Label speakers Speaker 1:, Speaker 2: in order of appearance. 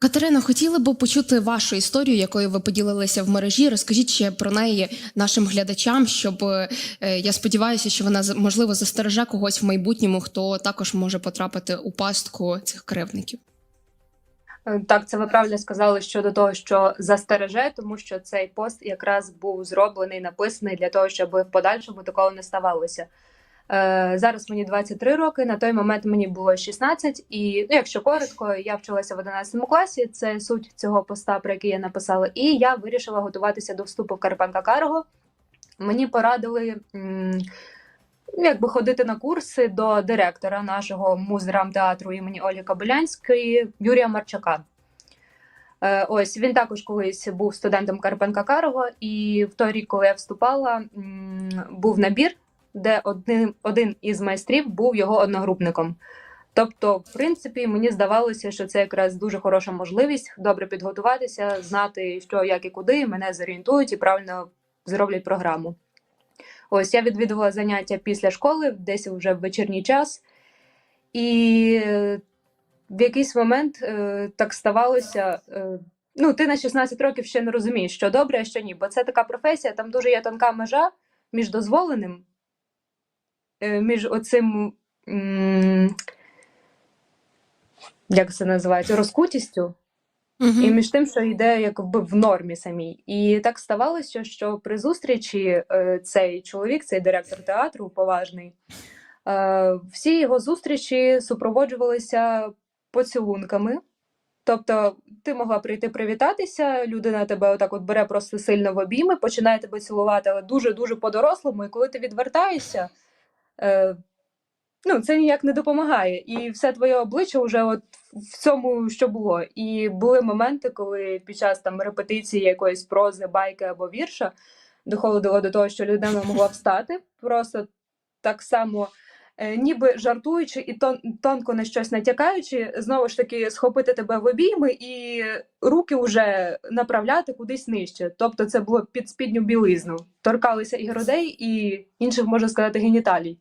Speaker 1: Катерина, хотіли б почути вашу історію, якою ви поділилися в мережі. Розкажіть ще про неї нашим глядачам, щоб е, я сподіваюся, що вона можливо застереже когось в майбутньому, хто також може потрапити у пастку цих кривдників.
Speaker 2: Е, Так, це ви правильно сказали щодо того, що застереже, тому що цей пост якраз був зроблений, написаний для того, щоб в подальшому такого не ставалося. Е, зараз мені 23 роки, на той момент мені було 16, і ну, якщо коротко, я вчилася в 11 класі. Це суть цього поста, про який я написала. І я вирішила готуватися до вступу в Карпенка Карго. Мені порадили м, ну, якби ходити на курси до директора нашого муздрамтеатру імені Олі Кобилянської Юрія Марчака. Е, ось він також колись був студентом Карпенка Карго, і в той рік, коли я вступала, був набір, де один, один із майстрів був його одногрупником. Тобто, в принципі, мені здавалося, що це якраз дуже хороша можливість добре підготуватися, знати, що, як і куди, мене зорієнтують і правильно зроблять програму. Ось я відвідувала заняття після школи, десь вже в вечірній час, і в якийсь момент е, так ставалося. Е, ну, ти на 16 років ще не розумієш, що добре, а що ні. Бо це така професія, там дуже є тонка межа між дозволеним, між оцим. Як це називається? Розкутістю
Speaker 1: Угу.
Speaker 2: і між тим, що йде якби в нормі самій. І так ставалося, що при зустрічі е, цей чоловік, цей директор театру поважний, е, всі його зустрічі супроводжувалися поцілунками. Тобто, ти могла прийти привітатися, людина тебе отак от бере просто сильно в обійми, починає тебе цілувати, але дуже-дуже по-дорослому. І коли ти відвертаєшся, е, ну, це ніяк не допомагає. І все твоє обличчя вже от в цьому, що було. І були моменти, коли під час там репетиції якоїсь прози, байки або вірша доходило до того, що людина могла встати, просто так само. е, Ніби жартуючи і тон, тонко на щось натякаючи, знову ж таки схопити тебе в обійми і руки вже направляти кудись нижче. Тобто це було під спідню білизну. Торкалися і грудей, і інших можна сказати геніталій.